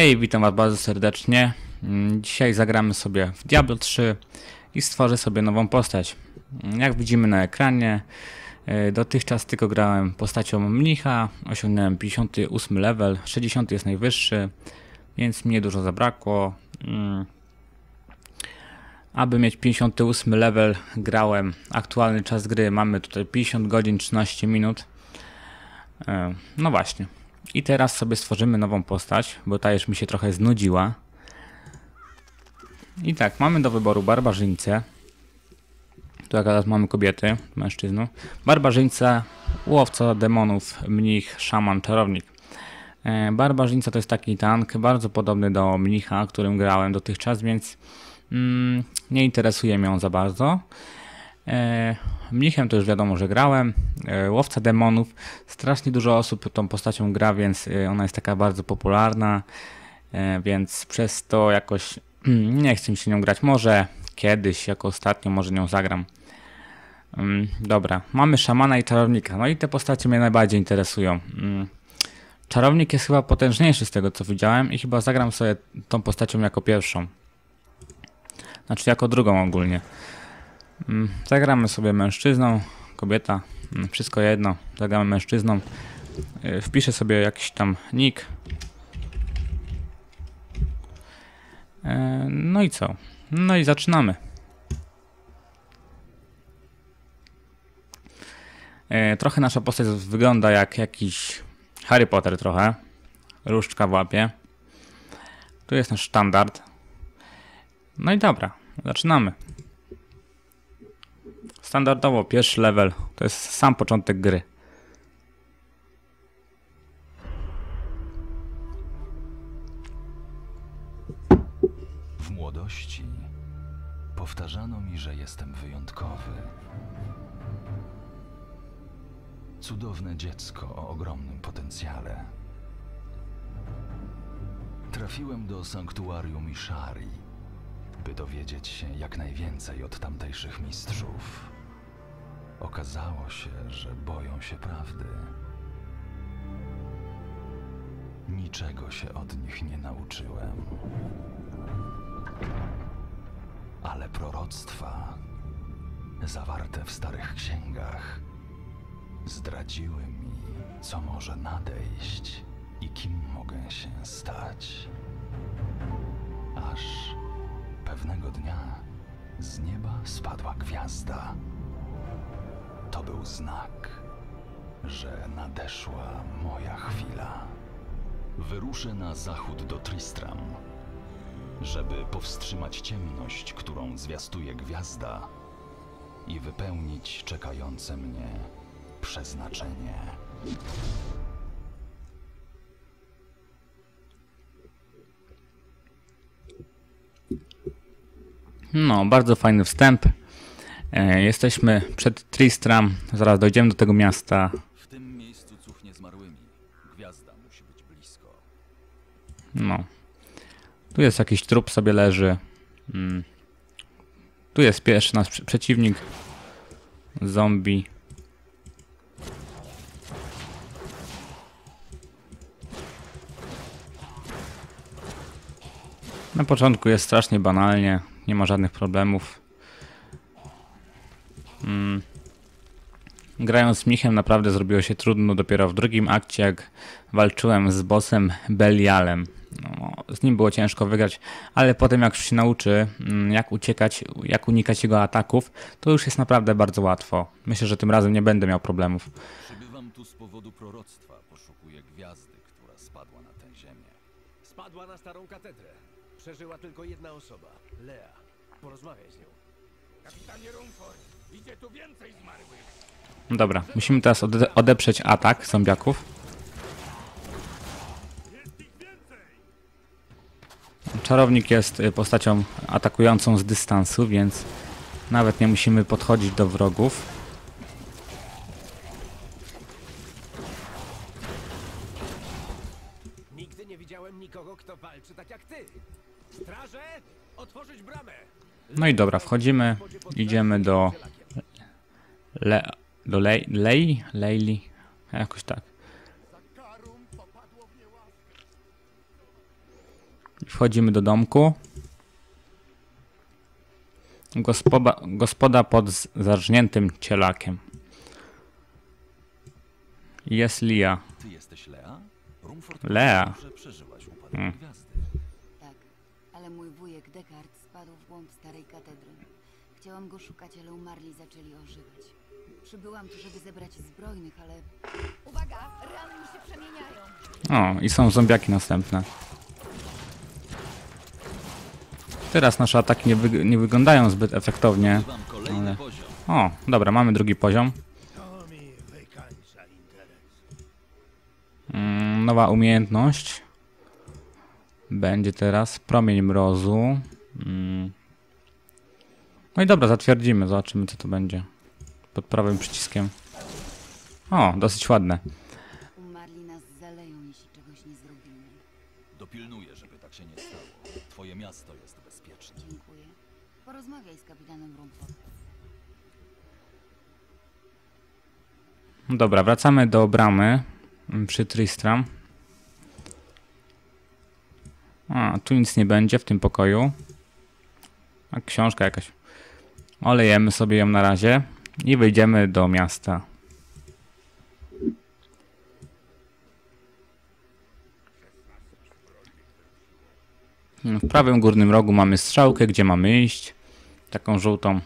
Hej, witam was bardzo serdecznie. Mm, Dzisiaj zagramy sobie w Diablo 3 i stworzę sobie nową postać. Mm, Jak widzimy na ekranie, e, dotychczas tylko grałem postacią mnicha, osiągnąłem 58 level, 60 jest najwyższy, więc mnie dużo zabrakło. Mm, Aby mieć 58 level grałem, aktualny czas gry mamy tutaj 50 godzin 13 minut. E, No właśnie. I teraz sobie stworzymy nową postać, bo ta już mi się trochę znudziła. I tak, mamy do wyboru barbarzyńcę. Tu akurat mamy kobiety, mężczyznów. Barbarzyńca, łowca demonów, mnich, szaman, czarownik. E, Barbarzyńca to jest taki tank, bardzo podobny do mnicha, którym grałem dotychczas, więc mm, nie interesuje mnie on za bardzo. Mnichem to już wiadomo, że grałem. E, Łowca demonów. Strasznie dużo osób tą postacią gra, więc e, ona jest taka bardzo popularna. E, Więc przez to jakoś nie chcę się nią grać. Może kiedyś, jako ostatnio, może nią zagram. Mm, Dobra, mamy szamana i czarownika. No i te postacie mnie najbardziej interesują. Mm, Czarownik jest chyba potężniejszy z tego co widziałem i chyba zagram sobie tą postacią jako pierwszą. Znaczy jako drugą ogólnie. Mm, Zagramy sobie mężczyzną, kobieta, mm, wszystko jedno. Zagramy mężczyzną. Y, Wpiszę sobie jakiś tam nick. E, No i co? No i zaczynamy. E, Trochę nasza postać wygląda jak jakiś Harry Potter trochę. Różdżka w łapie. Tu jest nasz standard. No i dobra, zaczynamy. Standardowo pierwszy level to jest sam początek gry. W młodości powtarzano mi, że jestem wyjątkowy. Cudowne dziecko o ogromnym potencjale. Trafiłem do sanktuarium Ishari, by dowiedzieć się jak najwięcej od tamtejszych mistrzów. Okazało się, że boją się prawdy. Niczego się od nich nie nauczyłem. Ale proroctwa zawarte w starych księgach zdradziły mi, co może nadejść i kim mogę się stać. Aż pewnego dnia z nieba spadła gwiazda. To był znak, że nadeszła moja chwila. Wyruszę na zachód do Tristram, żeby powstrzymać ciemność, którą zwiastuje gwiazda i wypełnić czekające mnie przeznaczenie. No, bardzo fajny wstęp. E, Jesteśmy przed Tristram, zaraz dojdziemy do tego miasta. W tym miejscu cuchnie zmarłymi. Gwiazda musi być blisko. No. Tu jest jakiś trup sobie leży. Mm. Tu jest pierwszy nasz przeciwnik. Zombie. Na początku jest strasznie banalnie, nie ma żadnych problemów. Mm. Grając z Michem naprawdę zrobiło się trudno dopiero w drugim akcie, jak walczyłem z bossem Belialem. No, z nim było ciężko wygrać, ale potem jak już się nauczy, mm, jak uciekać, jak unikać jego ataków, to już jest naprawdę bardzo łatwo. Myślę, że tym razem nie będę miał problemów. Przybywam tu z powodu proroctwa. Poszukuję gwiazdy, która spadła na tę ziemię. Spadła na starą katedrę. Przeżyła tylko jedna osoba. Lea. Porozmawiaj z nią. Kapitanie Rumford, idzie tu więcej zmarłych. Dobra, musimy teraz ode odeprzeć atak zombiaków. Czarownik jest y, postacią atakującą z dystansu, więc nawet nie musimy podchodzić do wrogów. No i dobra, wchodzimy, idziemy do Le do Lei, Lei? Leili? Jakoś tak. Wchodzimy do domku. Gospoda, gospoda pod zarżniętym cielakiem. Jest Lia. Ty jesteś Lea? Rumford Chciałam go szukać, ale umarli zaczęli ożywać. Przybyłam tu, żeby zebrać zbrojnych, ale Uwaga, rany mi się przemieniają. O, i są zombiaki następne. Teraz nasze ataki nie, nie wyglądają zbyt efektownie. Ale-. O, dobra, mamy drugi poziom. Mm, nowa umiejętność. Będzie teraz promień mrozu. Mm. No i dobra, zatwierdzimy, zobaczymy co to będzie. Pod prawym przyciskiem. O, dosyć ładne. umarli nas zaleją, jeśli czegoś nie zrobimy. Dopilnuję, żeby tak się nie stało. Twoje miasto jest bezpieczne. Dziękuję. Porozmawiaj z kapitanem Rumford. Dobra, wracamy do bramy mm, przy Tristram. A, tu nic nie będzie w tym pokoju. A książka jakaś. Olejemy sobie ją na razie i wyjdziemy do miasta. W prawym górnym rogu mamy strzałkę, gdzie mamy iść. Taką żółtą.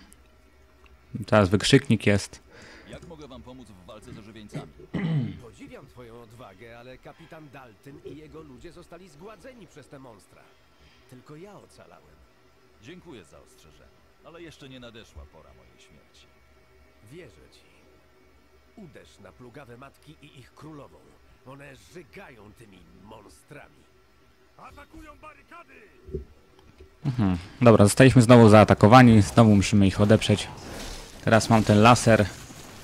Teraz wykrzyknik jest. Jak mogę wam pomóc w walce z ożywieńcami? Podziwiam twoją odwagę, ale kapitan Dalton i jego ludzie zostali zgładzeni przez te monstra. Tylko ja ocalałem. Dziękuję za ostrzeżenie, ale jeszcze nie nadeszła pora mojej śmierci. Wierzę ci. Uderz na plugawe matki i ich królową. One żygają tymi monstrami. Atakują barykady! Dobra, zostaliśmy znowu zaatakowani, znowu musimy ich odeprzeć. Teraz mam ten laser,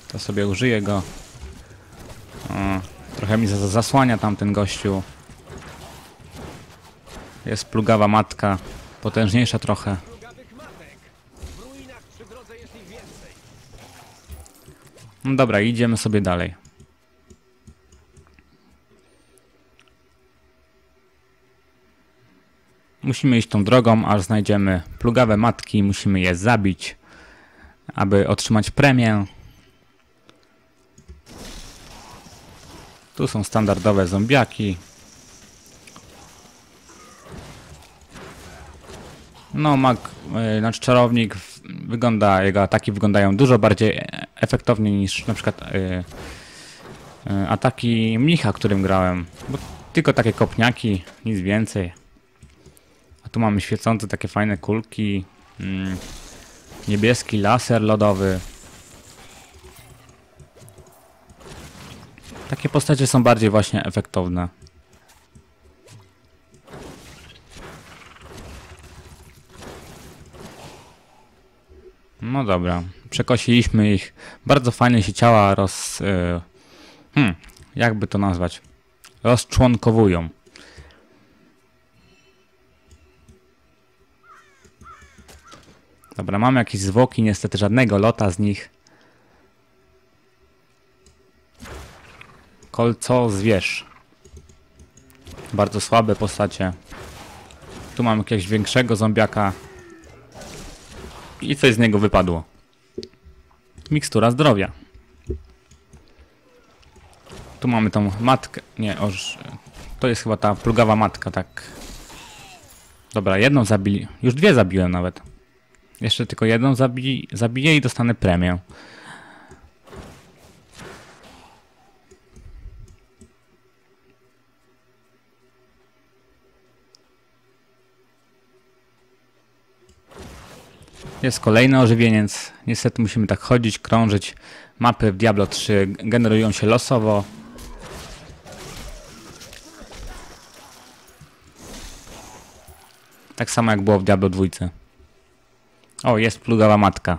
to sobie użyję go. O, trochę mi za- zasłania tamten gościu. Jest plugawa matka, potężniejsza trochę. Plugawych matek! W ruinach przy drodze jest ich więcej. No dobra, idziemy sobie dalej. Musimy iść tą drogą, aż znajdziemy plugawe matki, musimy je zabić, aby otrzymać premię. Tu są standardowe zombiaki. No, mag, znaczy czarownik wygląda, jego ataki wyglądają dużo bardziej e- efektownie niż na przykład yy, yy, ataki mnicha, którym grałem. Bo tylko takie kopniaki, nic więcej. A tu mamy świecące takie fajne kulki. Mm, niebieski laser lodowy. Takie postacie są bardziej właśnie efektowne. No dobra, przekosiliśmy ich. Bardzo fajnie się ciała roz... Yy, hmm, jakby to nazwać? Rozczłonkowują. Dobra, mamy jakieś zwłoki, niestety żadnego lota z nich. Kolco zwierz. Bardzo słabe postacie. Tu mamy jakiegoś większego zombiaka. I coś z niego wypadło. Mikstura zdrowia. Tu mamy tą matkę. Nie, oż. To jest chyba ta plugawa matka, tak. Dobra, jedną zabili. Już dwie zabiłem nawet. Jeszcze tylko jedną zabi zabiję i dostanę premię. Jest kolejny ożywieniec. Niestety musimy tak chodzić, krążyć. Mapy w Diablo 3 generują się losowo. Tak samo jak było w Diablo 2. O, jest plugawa matka.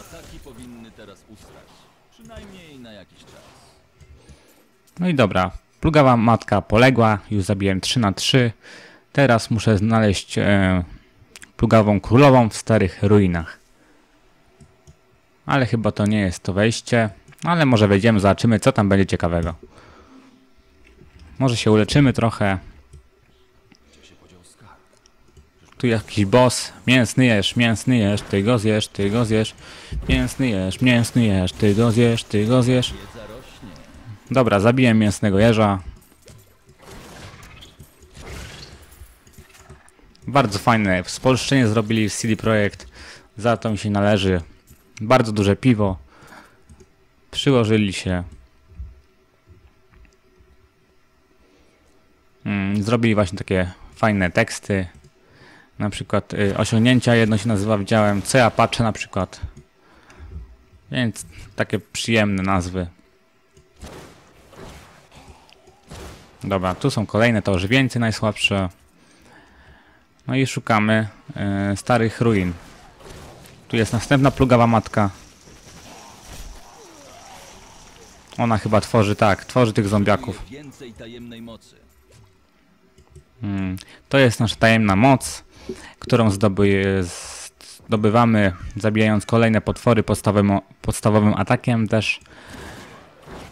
Ataki powinny teraz ustać. Przynajmniej na jakiś czas. No i dobra. Plugawa matka poległa. Już zabiłem 3 na 3. Teraz muszę znaleźć e, plugawą królową w starych ruinach. Ale chyba to nie jest to wejście. Ale może wejdziemy, zobaczymy co tam będzie ciekawego. Może się uleczymy trochę. Tu jakiś boss. Mięsny jesz, mięsny jesz, ty go zjesz, ty go zjesz. Mięsny jesz, mięsny jesz, ty go zjesz, ty go zjesz. Dobra, zabiję mięsnego jeża. Bardzo fajne. Spolszczenie zrobili w CD Projekt. Za to mi się należy. Bardzo duże piwo. Przyłożyli się. Mm, zrobili właśnie takie fajne teksty. Na przykład y, osiągnięcia, jedno się nazywa, widziałem, co ja patrzę na przykład. Więc takie przyjemne nazwy. Dobra, tu są kolejne, to już więcej najsłabsze. No i szukamy y, starych ruin. Tu jest następna plugawa matka. Ona chyba tworzy, tak, tworzy tych zombiaków. Więcej tajemnej mocy. Mm, To jest nasza tajemna moc, którą zdoby, zdobywamy zabijając kolejne potwory podstawowym, podstawowym atakiem też.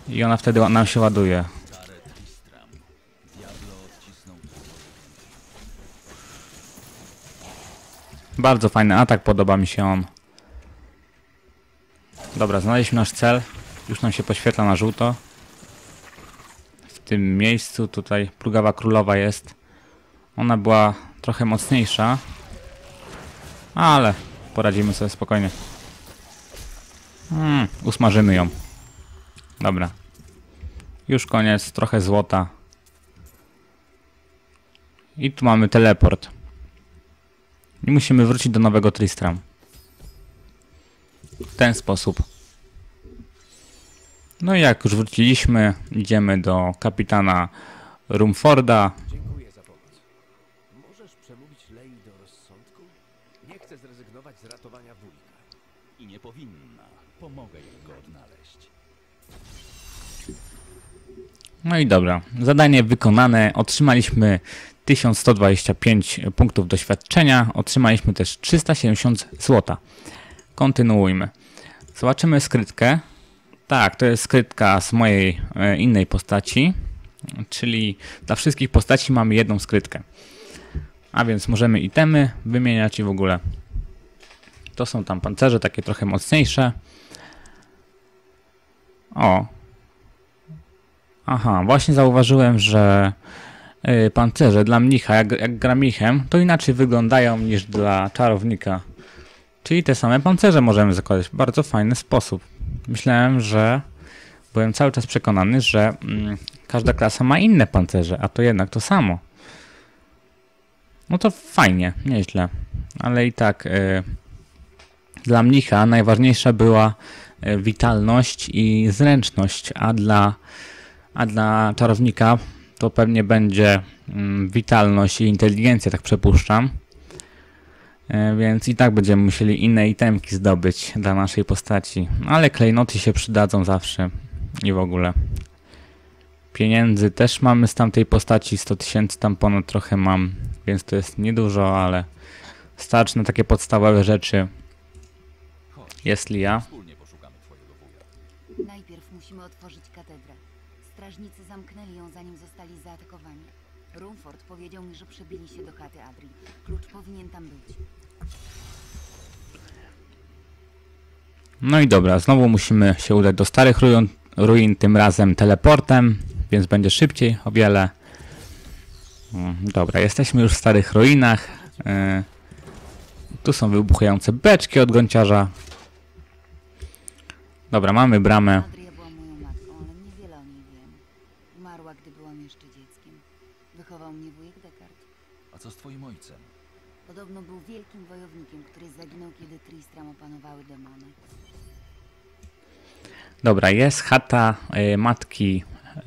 I ona wtedy nam się ładuje. Bardzo fajny atak, podoba mi się on. Dobra, znaleźliśmy nasz cel. Już nam się poświetla na żółto. W tym miejscu tutaj plugawa królowa jest. Ona była trochę mocniejsza. Ale poradzimy sobie spokojnie. Mm, usmażymy ją. Dobra. Już koniec, trochę złota. I tu mamy teleport. I musimy wrócić do nowego Tristram. W ten sposób. No i jak już wróciliśmy, idziemy do kapitana Rumforda. Dziękuję za pomoc. Możesz przemówić Lei do rozsądku? Nie chcę zrezygnować z ratowania wujka. I nie powinna. Pomogę jej go odnaleźć. No i dobra, zadanie wykonane. Otrzymaliśmy 1125 punktów doświadczenia. Otrzymaliśmy też 370 złota. Kontynuujmy. Zobaczymy skrytkę. Tak, to jest skrytka z mojej e, innej postaci. Czyli dla wszystkich postaci mamy jedną skrytkę. A więc możemy itemy wymieniać i w ogóle. To są tam pancerze takie trochę mocniejsze. O, Aha, właśnie zauważyłem, że pancerze dla mnicha, jak, jak gra to inaczej wyglądają niż dla czarownika. Czyli te same pancerze możemy zakładać w bardzo fajny sposób. Myślałem, że byłem cały czas przekonany, że mm, każda klasa ma inne pancerze, a to jednak to samo. No to fajnie, nieźle. Ale i tak y, dla mnicha najważniejsza była y, witalność i zręczność, a dla a dla czarownika to pewnie będzie mm, witalność i inteligencja, tak przypuszczam. E, Więc i tak będziemy musieli inne itemki zdobyć dla naszej postaci. Ale klejnoty się przydadzą zawsze i w ogóle. Pieniędzy też mamy z tamtej postaci, 100 tysięcy tam ponad trochę mam, więc to jest niedużo, ale starczy na takie podstawowe rzeczy. Jest Lia. Strażnicy zamknęli ją, zanim zostali zaatakowani. Rumford powiedział mi, że przebili się do chaty Adri. Klucz powinien tam być. No i dobra, znowu musimy się udać do starych ruin, ruin tym razem teleportem, więc będzie szybciej o wiele. Mm, Dobra, jesteśmy już w starych ruinach. E, Tu są wybuchające beczki od gąciarza. Dobra, mamy bramę. Zaginął, kiedy Tristram opanowały demony. Dobra, jest chata e, matki e,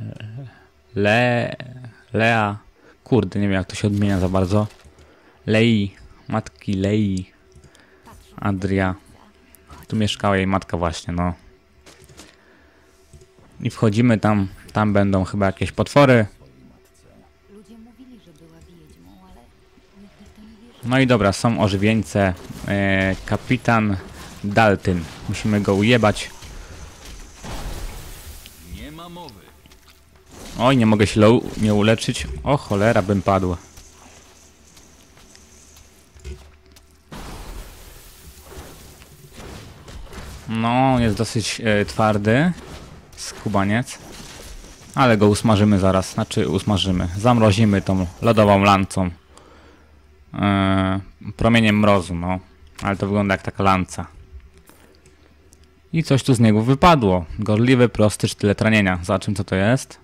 Le... Lea. Kurde, nie wiem jak to się odmienia za bardzo. Lei. Matki Lei. Adria. Tu mieszkała jej matka właśnie, no. I wchodzimy tam. Tam będą chyba jakieś potwory. No i dobra, są ożywieńce. E, kapitan Daltyn. Musimy go ujebać. Nie ma mowy. Oj, nie mogę się nie uleczyć. O cholera, bym padł. No, jest dosyć e, twardy. Skubaniec. Ale go usmażymy zaraz. Znaczy usmażymy. Zamrozimy tą lodową lancą. E, promieniem mrozu, no. Ale to wygląda jak taka lanca. I coś tu z niego wypadło. Gorliwy, prosty sztylet ranienia. Zobaczymy co to jest.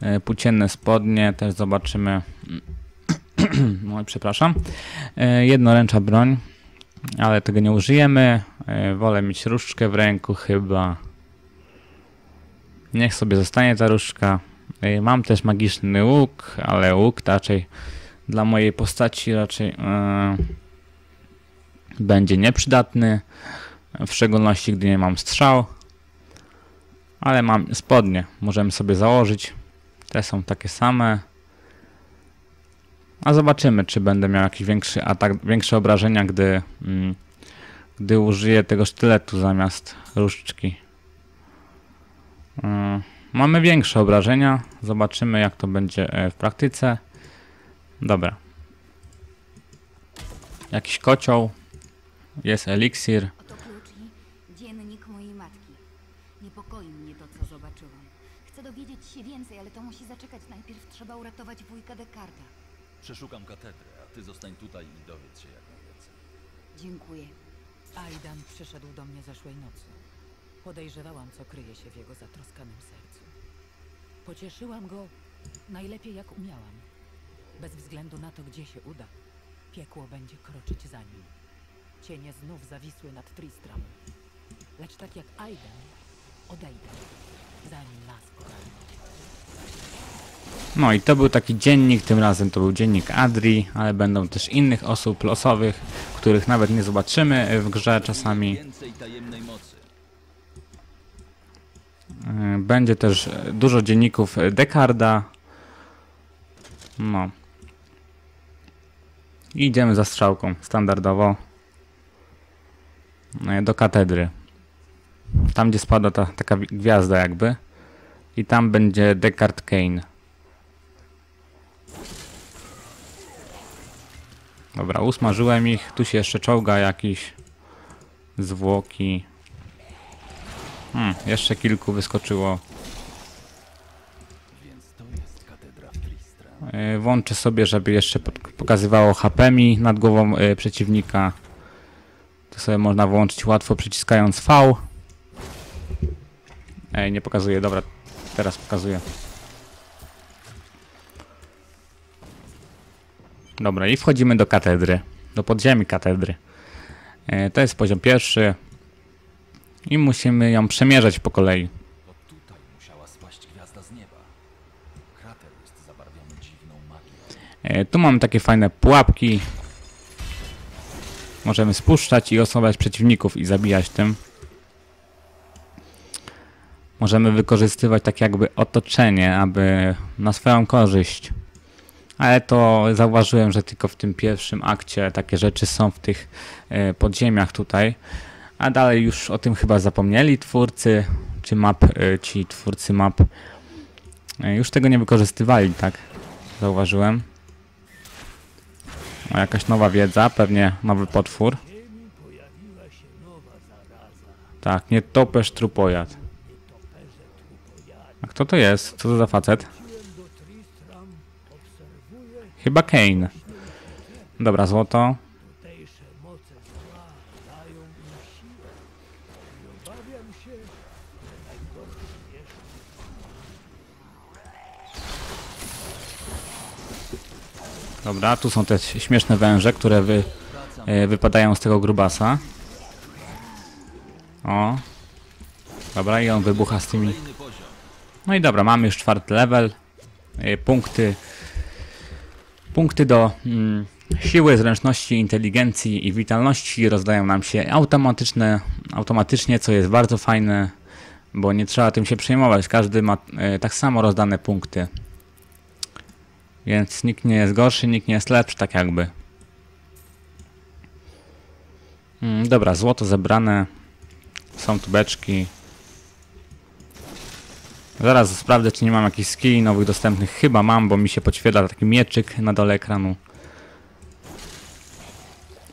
E, Płócienne spodnie, też zobaczymy. No przepraszam. E, Jednoręcza broń, ale tego nie użyjemy. Wolę mieć różdżkę w ręku chyba. Niech sobie zostanie ta różdżka. Mam też magiczny łuk, ale łuk raczej dla mojej postaci raczej e, będzie nieprzydatny. W szczególności gdy nie mam strzał. Ale mam spodnie, możemy sobie założyć. Te są takie same. A zobaczymy, czy będę miał jakiś większy atak, większe obrażenia, gdy, mm, gdy użyję tego sztyletu zamiast różdżki. Mm, Mamy większe obrażenia. Zobaczymy, jak to będzie e, w praktyce. Dobra. Jakiś kocioł. Jest eliksir. Oto klucz i dziennik mojej matki. Niepokoi mnie to, co zobaczyłam. Chcę dowiedzieć się więcej, ale to musi zaczekać. Najpierw trzeba uratować wujka Dekarda. Przeszukam katedrę, a ty zostań tutaj i dowiedz się jak najwięcej. Dziękuję. Aidan przyszedł do mnie zeszłej nocy. Podejrzewałam, co kryje się w jego zatroskanym sercu. Pocieszyłam go najlepiej jak umiałam. Bez względu na to, gdzie się uda, piekło będzie kroczyć za nim. Cienie znów zawisły nad Tristram. Lecz tak jak Aidan, odejdę, zanim nas. No i to był taki dziennik, tym razem to był dziennik Adri, ale będą też innych osób losowych, których nawet nie zobaczymy w grze czasami. Y, Będzie też dużo dzienników Dekarda. No. I Idziemy za strzałką, standardowo. Y, Do katedry. Tam, gdzie spada ta taka wi- gwiazda jakby. I tam będzie Descartes Kane. Dobra, usmażyłem ich. Tu się jeszcze czołga jakiś zwłoki. Hmm, jeszcze kilku wyskoczyło. Włączę sobie, żeby jeszcze pokazywało HP mi nad głową yy, przeciwnika. To sobie można włączyć łatwo przyciskając V. Ej, nie pokazuje, dobra, teraz pokazuje. Dobra, i wchodzimy do katedry, do podziemi katedry. Yy, To jest poziom pierwszy. I musimy ją przemierzać po kolei. To tutaj musiała spaść gwiazda z nieba. Krater jest zabarwiony dziwną magią. E, Tu mamy takie fajne pułapki. Możemy spuszczać i osłabiać przeciwników i zabijać tym. Możemy wykorzystywać tak jakby otoczenie, aby na swoją korzyść. Ale to zauważyłem, że tylko w tym pierwszym akcie takie rzeczy są w tych e, podziemiach tutaj. A dalej już o tym chyba zapomnieli twórcy, czy map, e, ci twórcy map. E, Już tego nie wykorzystywali, tak? Zauważyłem. O, jakaś nowa wiedza, pewnie nowy potwór. Tak, nie topesz trupojad. A kto to jest? Co to za facet? Chyba Kane. Dobra, złoto. Dobra, tu są te śmieszne węże, które wy, e, wypadają z tego grubasa. O. Dobra, i on wybucha z tymi. No i dobra, mamy już czwarty level. E, Punkty. Punkty do mm, siły, zręczności, inteligencji i witalności rozdają nam się automatyczne, automatycznie, co jest bardzo fajne, bo nie trzeba tym się przejmować. Każdy ma e, tak samo rozdane punkty. Więc nikt nie jest gorszy, nikt nie jest lepszy, tak jakby. Mm, dobra, złoto zebrane. Są tu beczki. Zaraz sprawdzę, czy nie mam jakichś skilli nowych dostępnych. Chyba mam, bo mi się podświetla taki mieczyk na dole ekranu.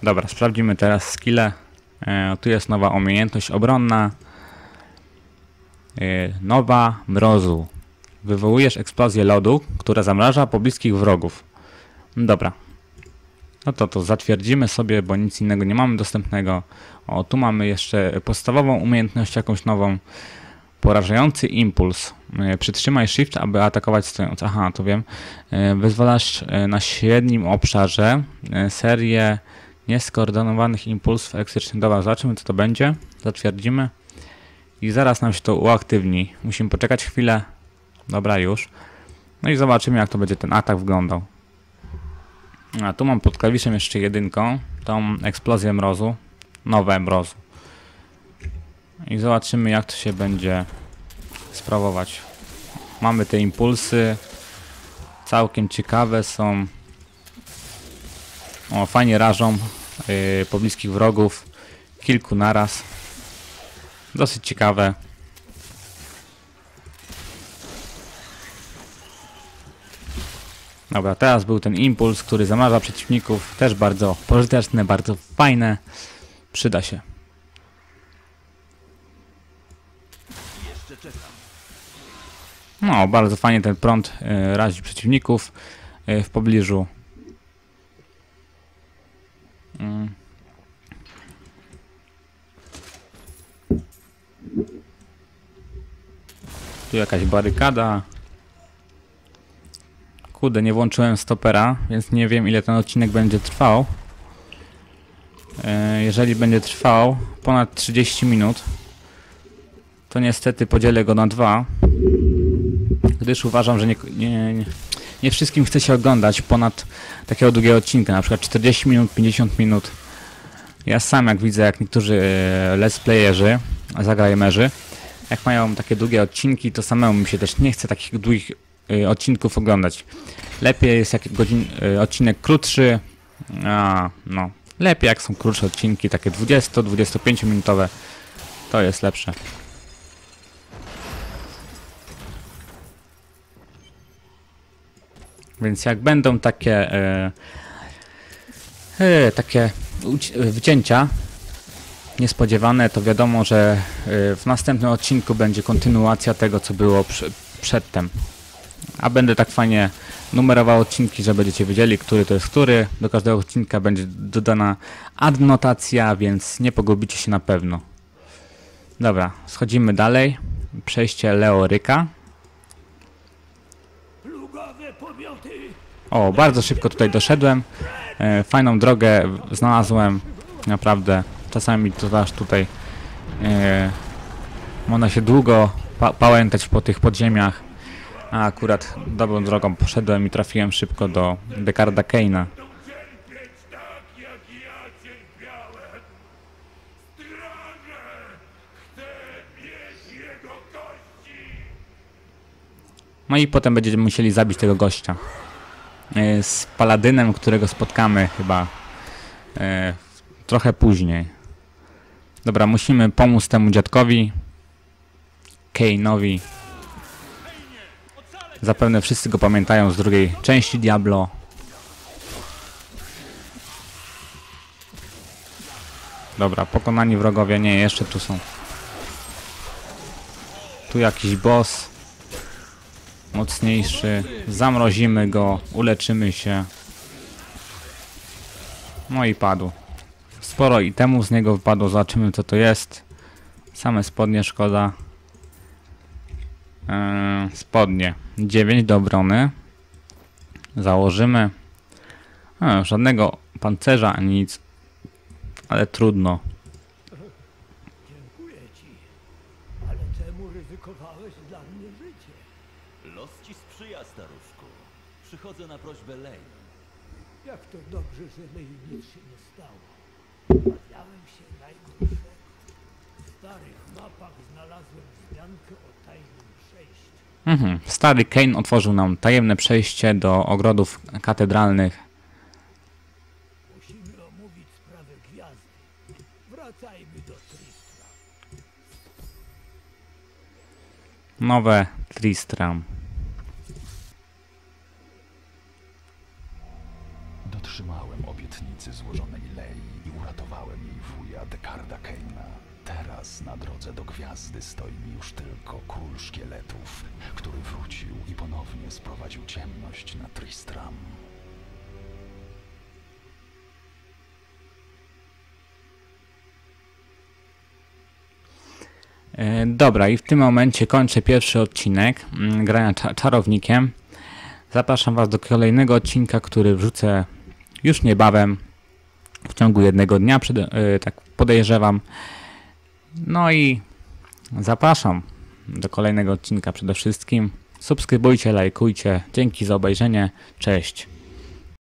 Dobra, sprawdzimy teraz skille. E, tu jest nowa umiejętność obronna. E, nowa mrozu. Wywołujesz eksplozję lodu, która zamraża pobliskich wrogów. Dobra. No to to zatwierdzimy sobie, bo nic innego nie mamy dostępnego. O, tu mamy jeszcze podstawową umiejętność jakąś nową. Porażający impuls. E, Przytrzymaj shift, aby atakować stojąc. Aha, to wiem. E, Wyzwalasz e, na średnim obszarze serię nieskoordynowanych impulsów elektrycznych. Dobra, zobaczymy co to będzie. Zatwierdzimy. I zaraz nam się to uaktywni. Musimy poczekać chwilę. Dobra, już. No i zobaczymy jak to będzie ten atak wyglądał. A tu mam pod klawiszem jeszcze jedynką. Tą eksplozję mrozu. Nowe mrozu. I zobaczymy jak to się będzie sprawować. Mamy te impulsy. Całkiem ciekawe są. O, fajnie rażą yy, pobliskich wrogów. Kilku naraz. Dosyć ciekawe. Dobra, teraz był ten impuls, który zamarza przeciwników. Też bardzo pożyteczne, bardzo fajne. Przyda się. No, bardzo fajnie ten prąd y, razi przeciwników y, w pobliżu. Mm. Tu jakaś barykada. Kurde, nie włączyłem stopera, więc nie wiem ile ten odcinek będzie trwał. E, Jeżeli będzie trwał ponad 30 minut, to niestety podzielę go na dwa, gdyż uważam, że nie, nie, nie, nie wszystkim chce się oglądać ponad takiego długiego odcinka, na przykład 40 minut, 50 minut. Ja sam jak widzę, jak niektórzy e, let's playerzy, zagrajemerzy, jak mają takie długie odcinki, to samemu mi się też nie chce takich długich odcinków oglądać. Lepiej jest jak godzin, y, odcinek krótszy, a no, lepiej jak są krótsze odcinki, takie 20-25 minutowe, to jest lepsze. Więc jak będą takie e, takie wycięcia niespodziewane, to wiadomo, że w następnym odcinku będzie kontynuacja tego, co było przy, przedtem. A będę tak fajnie numerował odcinki, że będziecie wiedzieli, który to jest który. Do każdego odcinka będzie dodana adnotacja, więc nie pogubicie się na pewno. Dobra, schodzimy dalej. Przejście Leoryka. O, bardzo szybko tutaj doszedłem. E, fajną drogę znalazłem. Naprawdę. Czasami to aż tutaj e, można się długo pa pałętać po tych podziemiach. A akurat dobrą drogą poszedłem i trafiłem szybko do Dekarda Keina. No i potem będziemy musieli zabić tego gościa. E, z paladynem, którego spotkamy chyba e, trochę później. Dobra, musimy pomóc temu dziadkowi. Kane'owi. Zapewne wszyscy go pamiętają z drugiej części Diablo. Dobra, pokonani wrogowie. Nie, jeszcze tu są. Tu jakiś boss mocniejszy. Zamrozimy go, uleczymy się. No i padł. Sporo itemu z niego wypadło, zobaczymy co to jest. Same spodnie szkoda. Spodnie. 9 do obrony. Założymy. A, żadnego pancerza, ani nic. Ale trudno. Dziękuję ci, ale czemu ryzykowałeś dla mnie życie? Los ci sprzyja, staruszku. Przychodzę na prośbę Lane. Jak to dobrze, że Lei nic się nie stało. Obawiałem się najgorszego. W starych mapach znalazłem wzmiankę o tajnym przejściu. Mhm. Stary Kane otworzył nam tajemne przejście do ogrodów katedralnych. Musimy omówić sprawę gwiazdy. Wracajmy do Tristram. Nowe Tristram. Dotrzymałem obietnicy złożonej Lei i uratowałem jej wuja Dekarda Keina. Teraz na drodze do gwiazdy stoi już tylko król szkieletów, który wrócił i ponownie sprowadził ciemność na Tristram. E, Dobra, i w tym momencie kończę pierwszy odcinek mm, grania cza czarownikiem. Zapraszam Was do kolejnego odcinka, który wrzucę już niebawem, w ciągu jednego dnia, e, tak podejrzewam. No i zapraszam do kolejnego odcinka przede wszystkim. Subskrybujcie, lajkujcie. Dzięki za obejrzenie. Cześć.